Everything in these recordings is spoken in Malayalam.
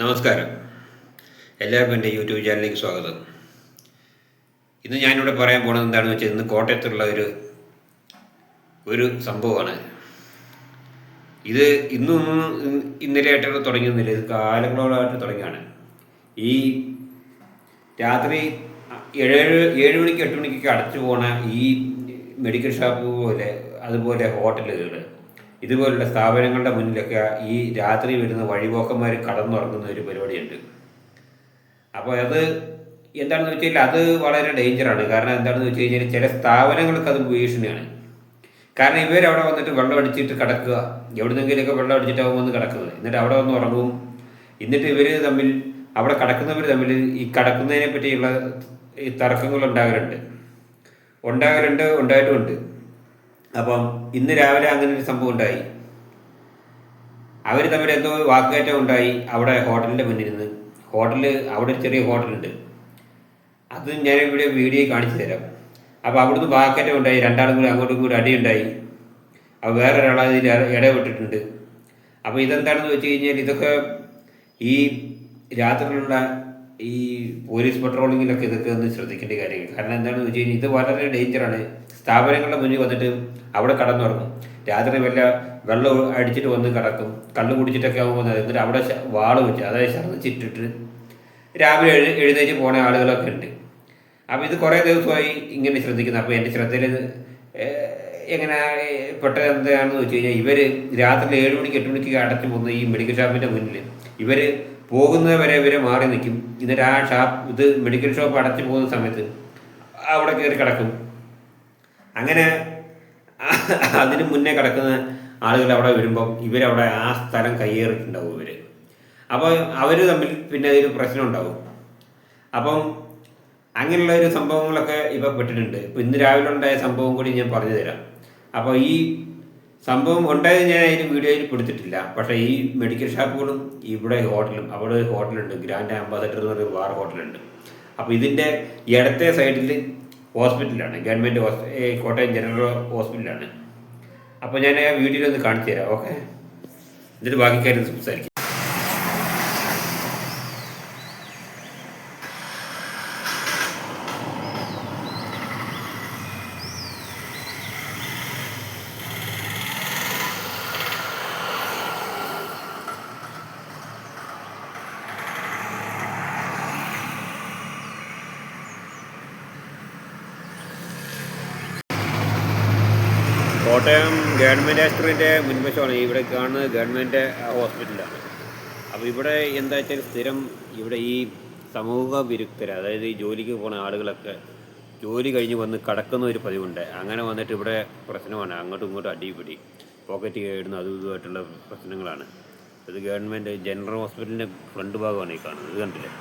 നമസ്കാരം. എല്ലാവർക്കും എന്റെ യൂട്യൂബ് ചാനലിലേക്ക് സ്വാഗതം. ഇന്ന് ഞാനിവിടെ പറയാൻ പോകുന്നത് എന്താണെന്ന് വെച്ചാൽ ഇന്ന് കോട്ടയത്തുള്ള ഒരു ഒരു സംഭവമാണ്. ഇത് ഇന്നും ഇന്നലെയായിട്ട് തുടങ്ങിയൊന്നുമില്ല. ഇത് കാലങ്ങളോളായിട്ട് തുടങ്ങിയാണ് ഈ രാത്രി ഏഴ് ഏഴ് മണിക്ക് എട്ട് മണിക്കൊക്കെ അടച്ചു പോണ ഈ മെഡിക്കൽ ഷോപ്പ് പോലെ അതുപോലെ ഹോട്ടലുകൾ ഇതുപോലുള്ള സ്ഥാപനങ്ങളുടെ മുന്നിലൊക്കെ ഈ രാത്രി വരുന്ന വഴിപോക്കന്മാർ കടന്നുറങ്ങുന്ന ഒരു പരിപാടിയുണ്ട്. അപ്പോൾ അത് എന്താണെന്ന് വെച്ച് കഴിഞ്ഞാൽ അത് വളരെ ഡേഞ്ചറാണ്. കാരണം എന്താണെന്ന് വെച്ച് കഴിഞ്ഞാൽ ചില സ്ഥാപനങ്ങൾക്ക് അത് ഭീഷണിയാണ്. കാരണം ഇവരവിടെ വന്നിട്ട് വെള്ളം അടിച്ചിട്ട് കിടക്കുക. എവിടുന്നെങ്കിലൊക്കെ വെള്ളം അടിച്ചിട്ടാവും വന്ന് കിടക്കുന്നത്. എന്നിട്ട് അവിടെ വന്ന് ഉറങ്ങും. എന്നിട്ട് ഇവർ തമ്മിൽ അവിടെ കിടക്കുന്നവർ തമ്മിൽ ഈ കിടക്കുന്നതിനെ പറ്റിയുള്ള ഈ തർക്കങ്ങൾ ഉണ്ടാകലുണ്ട്. ഉണ്ടാകലുണ്ട് ഉണ്ടായിട്ടുമുണ്ട്. അപ്പം ഇന്ന് രാവിലെ അങ്ങനെ ഒരു സംഭവം ഉണ്ടായി. അവർ തമ്മിൽ എന്തോ വാക്കേറ്റം ഉണ്ടായി അവിടെ ഹോട്ടലിന്റെ മുന്നിൽ നിന്ന് ഹോട്ടൽ അവിടെ ഒരു ചെറിയ ഹോട്ടലുണ്ട്. അത് ഞാൻ ഇവിടെ വീഡിയോ കാണിച്ചു തരാം. അപ്പോൾ അവിടുന്ന് വാക്കേറ്റം ഉണ്ടായി. രണ്ടാളും കൂടി അങ്ങോട്ടും കൂടി അടിയുണ്ടായി അപ്പോൾ വേറെ ഒരാൾ അതിൽ ഇടപെട്ടിട്ടുണ്ട്. അപ്പോൾ ഇതെന്താണെന്ന് വെച്ച് കഴിഞ്ഞാൽ ഇതൊക്കെ ഈ രാത്രിയിലുള്ള ഈ പോലീസ് പട്രോളിങ്ങിലൊക്കെ ഇതൊക്കെ ഒന്ന് ശ്രദ്ധിക്കേണ്ട കാര്യങ്ങൾ. കാരണം എന്താണെന്ന് വെച്ച് കഴിഞ്ഞാൽ ഇത് വളരെ ഡേഞ്ചറാണ് സ്ഥാപനങ്ങളുടെ മുന്നിൽ വന്നിട്ട് അവിടെ കടന്നുറങ്ങും. രാത്രി വല്ല വെള്ളം അടിച്ചിട്ട് വന്ന് കിടക്കും. കള്ളു കുടിച്ചിട്ടൊക്കെ ആകുമ്പോൾ എന്നിട്ട് അവിടെ വാൾ വെച്ച് അതായത് ഛർദ്ദിച്ചിട്ടിട്ട് രാവിലെ എഴു എഴുന്നേറ്റ് പോണ ആളുകളൊക്കെ ഉണ്ട്. അപ്പോൾ ഇത് കുറേ ദിവസമായി ഇങ്ങനെ ശ്രദ്ധിക്കുന്നത് അപ്പോൾ എന്റെ ശ്രദ്ധയിൽ എങ്ങനെ പെട്ടത് എന്താണെന്ന് വെച്ച് കഴിഞ്ഞാൽ ഇവർ രാത്രി ഏഴ് മണിക്ക് എട്ട് മണിക്ക് അടച്ചു പോകുന്ന ഈ മെഡിക്കൽ ഷോപ്പിന്റെ മുന്നിൽ ഇവർ പോകുന്നത് വരെ ഇവരെ മാറി നിൽക്കും. എന്നിട്ട് ആ ഷാപ്പ് ഇത് മെഡിക്കൽ ഷോപ്പ് അടച്ചു പോകുന്ന സമയത്ത് അവിടെ കയറി കിടക്കും. അങ്ങനെ അതിന് മുന്നേ കിടക്കുന്ന ആളുകൾ അവിടെ വരുമ്പം ഇവരവിടെ ആ സ്ഥലം കയ്യേറിയിട്ടുണ്ടാവും ഇവർ അപ്പോൾ അവർ തമ്മിൽ പിന്നെ ഒരു പ്രശ്നം ഉണ്ടാവും. അപ്പം അങ്ങനെയുള്ള ഒരു സംഭവങ്ങളൊക്കെ ഇപ്പോൾ പെട്ടിട്ടുണ്ട്. ഇപ്പോൾ ഇന്ന് രാവിലെ ഉണ്ടായ സംഭവം കൂടി ഞാൻ പറഞ്ഞു തരാം അപ്പോൾ ഈ സംഭവം ഉണ്ടായത് ഞാൻ അതിന് വീഡിയോയിൽ കൊടുത്തിട്ടില്ല. പക്ഷേ ഈ മെഡിക്കൽ ഷോപ്പുകളും ഇവിടെ ഹോട്ടലും അവിടെ ഒരു ഹോട്ടലുണ്ട് ഗ്രാൻഡ് അംബാസഡർ എന്ന് പറയുന്ന വേറെ ഹോട്ടലുണ്ട് അപ്പോൾ ഇതിന്റെ ഇടത്തെ സൈഡിൽ ഹോസ്പിറ്റലാണ് ഗവൺമെന്റ് ഹോസ്പിറ്റൽ കോട്ടയം ജനറൽ ഹോസ്പിറ്റലാണ് അപ്പോൾ ഞാൻ ആ വീഡിയോയിൽ ഒന്ന് കാണിച്ചു തരാം ഓക്കെ എന്നിട്ട് ബാക്കി കാര്യം സംസാരിക്കും. കോട്ടയം ഗവൺമെന്റ് ആശുപത്രിന്റെ മുൻവശമാണ്. ഇവിടെ കാണുന്നത് ഗവൺമെന്റ് ഹോസ്പിറ്റലാണ് അപ്പോൾ ഇവിടെ എന്താ വെച്ചാൽ സ്ഥിരം ഇവിടെ ഈ സമൂഹ വിരുദ്ധർ അതായത് ഈ ജോലിക്ക് പോകുന്ന ആളുകളൊക്കെ ജോലി കഴിഞ്ഞ് വന്ന് കടക്കുന്ന ഒരു പതിവുണ്ട്. അങ്ങനെ വന്നിട്ട് ഇവിടെ പ്രശ്നമാണ്. അങ്ങോട്ടും ഇങ്ങോട്ടും അടിപിടി പോക്കറ്റ് കയറുന്ന അതും ഇതുമായിട്ടുള്ള പ്രശ്നങ്ങളാണ്. ഇത് ഗവൺമെന്റ് ജനറൽ ഹോസ്പിറ്റലിന്റെ ഫ്രണ്ട് ഭാഗമാണ് ഈ കാണുന്നത്. ഇത് കണ്ടില്ലേ?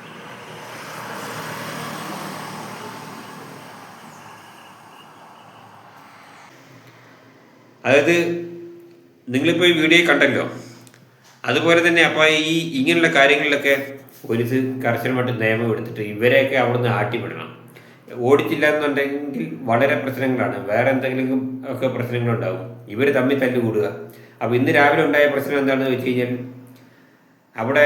അതായത് നിങ്ങളിപ്പോൾ ഈ വീഡിയോ കണ്ടല്ലോ. അതുപോലെ തന്നെ അപ്പോൾ ഈ ഇങ്ങനെയുള്ള കാര്യങ്ങളിലൊക്കെ പോലീസ് കർശനമായിട്ട് നിയമം എടുത്തിട്ട് ഇവരെയൊക്കെ അവിടുന്ന് ആട്ടിവിടണം. ഓടിച്ചില്ല എന്നുണ്ടെങ്കിൽ വളരെ പ്രശ്നങ്ങളാണ്. വേറെ എന്തെങ്കിലും ഒക്കെ പ്രശ്നങ്ങളുണ്ടാവും. ഇവർ തമ്മിൽ തല്ലുകൂടുക. അപ്പോൾ ഇന്ന് രാവിലെ ഉണ്ടായ പ്രശ്നം എന്താണെന്ന് വെച്ച് കഴിഞ്ഞാൽ അവിടെ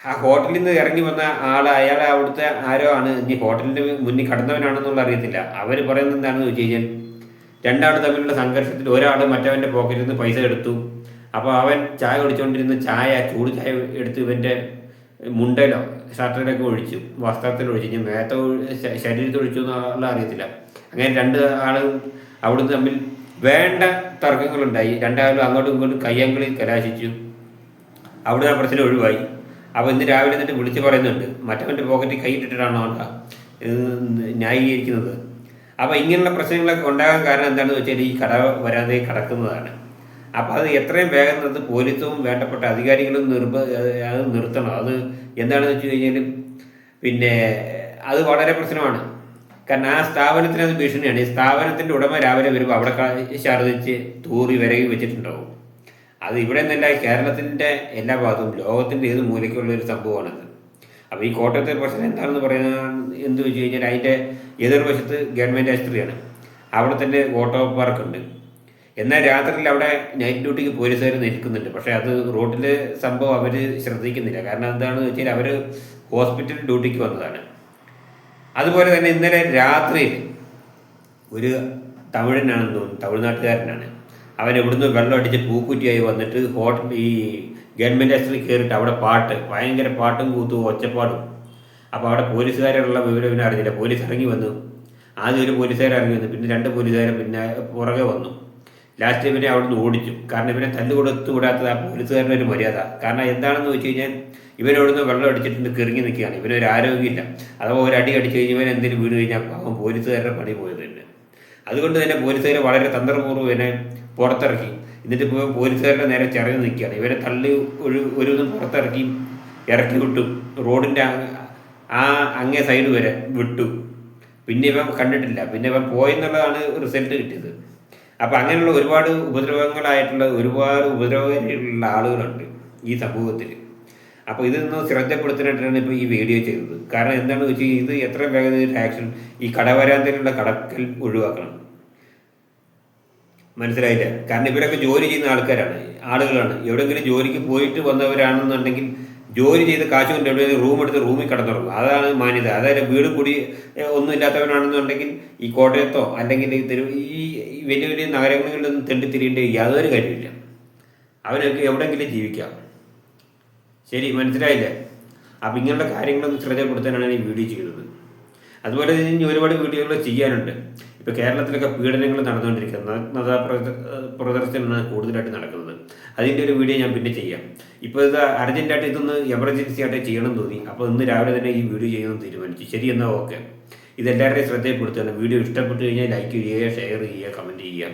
ആ ഹോട്ടലിൽ നിന്ന് ഇറങ്ങി വന്ന ആൾ അയാൾ അവിടുത്തെ ആരോ ആണ്. ഇനി ഹോട്ടലിന്റെ മുന്നിൽ കടന്നവനാണെന്നുള്ള അറിയത്തില്ല. അവർ പറയുന്നത് എന്താണെന്ന് വെച്ച് കഴിഞ്ഞാൽ രണ്ടാൾ തമ്മിലുള്ള സംഘർഷത്തിൽ ഒരാൾ മറ്റവന്റെ പോക്കറ്റിൽ നിന്ന് പൈസ എടുത്തു. അപ്പോൾ അവൻ ചായ കുടിച്ചുകൊണ്ടിരുന്ന ചായ ചൂട് ചായ എടുത്ത് ഇവന്റെ മുണ്ടയിലോ ഷർട്ടിലൊക്കെ ഒഴിച്ചു. വസ്ത്രത്തിൽ ഒഴിച്ചു. ഇനി മേത്ത ശരീരത്തിൽ ഒഴിച്ചു എന്നുള്ള അറിയത്തില്ല. അങ്ങനെ രണ്ട് ആളും അവിടുന്ന് തമ്മിൽ വേണ്ട തർക്കങ്ങളുണ്ടായി. രണ്ടാളും അങ്ങോട്ടും ഇങ്ങോട്ടും കയ്യങ്കളിൽ കലാശിച്ചു. അവിടെ ആ പ്രശ്നം ഒഴിവായി. അപ്പോൾ ഇന്ന് രാവിലെ എന്നിട്ട് വിളിച്ച് പറയുന്നുണ്ട് മറ്റവന്റെ പോക്കറ്റിൽ കൈയിട്ടിട്ടാണോ ന്യായീകരിക്കുന്നത്? അപ്പോൾ ഇങ്ങനെയുള്ള പ്രശ്നങ്ങളൊക്കെ ഉണ്ടാകാൻ കാരണം എന്താണെന്ന് വെച്ചാൽ ഈ കട വരാതെ കടക്കുന്നതാണ്. അപ്പോൾ അത് എത്രയും വേഗം നിർത്ത് പോലീസും വേണ്ടപ്പെട്ട അധികാരികളും നിർബ അത് നിർത്തണം. അത് എന്താണെന്ന് വെച്ച് കഴിഞ്ഞാൽ പിന്നെ അത് വളരെ പ്രശ്നമാണ്. കാരണം ആ സ്ഥാപനത്തിന് അത് ഭീഷണിയാണ്. ഈ സ്ഥാപനത്തിന്റെ ഉടമ രാവിലെ വരുമ്പോൾ അവിടെ ഛർദ്ദിച്ച് തൂറി വിരകി വെച്ചിട്ടുണ്ടാവും. അത് ഇവിടെ നിന്നല്ല കേരളത്തിന്റെ എല്ലാ ഭാഗത്തും ലോകത്തിന്റെ ഏത് മൂലയ്ക്കുള്ള ഒരു സംഭവമാണത്. അപ്പോൾ ഈ കോട്ടയത്തെ പ്രശ്നം എന്താണെന്ന് പറയുന്നത് എന്ത് വെച്ച് കഴിഞ്ഞാൽ അതിന്റെ എതിർവശത്ത് ഗവൺമെന്റ് ആശുപത്രിയാണ്. അവിടെ തന്നെ ഓട്ടോ പാർക്ക് ഉണ്ട്. എന്നാൽ രാത്രിയിൽ അവിടെ നൈറ്റ് ഡ്യൂട്ടിക്ക് പോലീസുകാർ നിൽക്കുന്നുണ്ട്. പക്ഷേ അത് റോഡിലെ സംഭവം അവർ ശ്രദ്ധിക്കുന്നില്ല. കാരണം എന്താണെന്ന് വെച്ചാൽ അവർ ഹോസ്പിറ്റൽ ഡ്യൂട്ടിക്ക് വന്നതാണ്. അതുപോലെ തന്നെ ഇന്നലെ രാത്രിയിൽ ഒരു തമിഴനാണെന്ന് തോന്നുന്നു തമിഴ്നാട്ടുകാരനാണ്. അവൻ ഇവിടുന്ന് വെള്ളം അടിച്ച് പൂക്കുറ്റിയായി വന്നിട്ട് ഹോട്ടൽ ഈ ഗവൺമെന്റ് ആശുപത്രി കയറിയിട്ട് അവിടെ പാട്ട് ഭയങ്കര പാട്ടും കൂത്തും ഒച്ചപ്പാടും. അപ്പോൾ അവിടെ പോലീസുകാരുള്ള വിവരം ഇവനെ അറിഞ്ഞില്ല. പോലീസ് ഇറങ്ങി വന്നു. ആദ്യം ഒരു പോലീസുകാർ ഇറങ്ങി വന്നു. പിന്നെ രണ്ട് പോലീസുകാരെ പിന്നെ പുറകെ വന്നു. ലാസ്റ്റ് ഇവനെ അവിടുന്ന് ഓടിച്ചു. കാരണം ഇവനെ തല്ലു കൊടുത്തു വിടാത്തത് ആ പോലീസുകാരുടെ ഒരു മര്യാദ. കാരണം എന്താണെന്ന് വെച്ച് കഴിഞ്ഞാൽ ഇവനവിടുന്ന് വെള്ളം അടിച്ചിട്ടുണ്ട് കിറങ്ങി നിൽക്കുകയാണ്. ഇവനൊരു ആരോഗ്യമില്ല. അഥവാ ഒരു അടി അടിച്ച് കഴിഞ്ഞാൽ ഇവൻ എന്തെങ്കിലും വീണ് കഴിഞ്ഞാൽ അവൻ പോലീസുകാരുടെ പണി പോയത്. അതുകൊണ്ട് തന്നെ പോലീസുകാർ വളരെ തന്ത്രപൂർവം ഇവനെ പുറത്തിറക്കി. എന്നിട്ട് ഇപ്പോൾ പോലീസുകാരുടെ നേരെ ചിറങ്ങി നിൽക്കുകയാണ്. ഇവരെ തള്ളി ഒരു ഒരു പുറത്തിറക്കി ഇറക്കി വിട്ടു. റോഡിന്റെ ആ അങ്ങേ സൈഡ് വരെ വിട്ടു. പിന്നെ ഇവൻ കണ്ടിട്ടില്ല. പിന്നെ ഇവൻ പോയെന്നുള്ളതാണ് റിസൾട്ട് കിട്ടിയത്. അപ്പം അങ്ങനെയുള്ള ഒരുപാട് ഉപദ്രവങ്ങളായിട്ടുള്ള ഒരുപാട് ഉപദ്രവകാരികളുള്ള ആളുകളുണ്ട് ഈ സമൂഹത്തിൽ അപ്പോൾ ഇതൊന്ന് ശ്രദ്ധപ്പെടുത്താനായിട്ടാണ് ഇപ്പോൾ ഈ വീഡിയോ ചെയ്തത്. കാരണം എന്താണെന്ന് വെച്ച് കഴിഞ്ഞാൽ ഇത് എത്ര ഒരു ആക്ഷൻ ഈ കടവരാന്തയിലുള്ള കടക്കൽ ഒഴിവാക്കണം. മനസ്സിലായില്ല? കാരണം ഇവരൊക്കെ ജോലി ചെയ്യുന്ന ആൾക്കാരാണ് ആളുകളാണ്. എവിടെയെങ്കിലും ജോലിക്ക് പോയിട്ട് വന്നവരാണെന്നുണ്ടെങ്കിൽ ജോലി ചെയ്ത് കാശ് കൊണ്ട് എവിടെ റൂം എടുത്ത് റൂമിൽ കിടന്നുറങ്ങും. അതാണ് മാന്യത. അതായത് വീട് കൂടി ഒന്നും ഇല്ലാത്തവനാണെന്നുണ്ടെങ്കിൽ ഈ കോട്ടയത്തോ അല്ലെങ്കിൽ ഈ വലിയ ഈ ഈ വലിയ വലിയ നഗരങ്ങളിലൊന്നും തെണ്ടിത്തിരിയേണ്ട യാതൊരു കാര്യമില്ല അവരൊക്കെ എവിടെയെങ്കിലും ജീവിക്കാം. ശരി മനസ്സിലായില്ലേ? അപ്പം ഇങ്ങനെയുള്ള കാര്യങ്ങളൊന്നും ശ്രദ്ധപ്പെടുത്താനാണ് ഈ വീഡിയോ ചെയ്യുന്നത്. അതുപോലെ തന്നെ ഇനി ഒരുപാട് വീഡിയോകൾ ചെയ്യാനുണ്ട്. ഇപ്പോൾ കേരളത്തിലൊക്കെ പീഡനങ്ങൾ നടന്നുകൊണ്ടിരിക്കുന്നത് നഗ്നത പ്രദ- പ്രദർശനമാണ് കൂടുതലായിട്ട് നടക്കുന്നത്. അതിന്റെ ഒരു വീഡിയോ ഞാൻ പിന്നെ ചെയ്യാം. ഇപ്പോൾ ഇത് അർജന്റായിട്ട് ഇതൊന്ന് എമർജൻസി ആയിട്ട് ചെയ്യണം തോന്നി. അപ്പോൾ ഇന്ന് രാവിലെ തന്നെ ഈ വീഡിയോ ചെയ്യണമെന്ന് തീരുമാനിച്ചു. ശരി എന്നാൽ ഓക്കെ. ഇതെല്ലാവരുടെയും ശ്രദ്ധയിൽപ്പെടുത്തുകയാണ് വീഡിയോ ഇഷ്ടപ്പെട്ടു കഴിഞ്ഞാൽ ലൈക്ക് ചെയ്യുക ഷെയർ ചെയ്യുക കമന്റ് ചെയ്യുക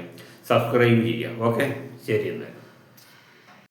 സബ്സ്ക്രൈബ് ചെയ്യുക. ഓക്കെ? ശരി എന്നാൽ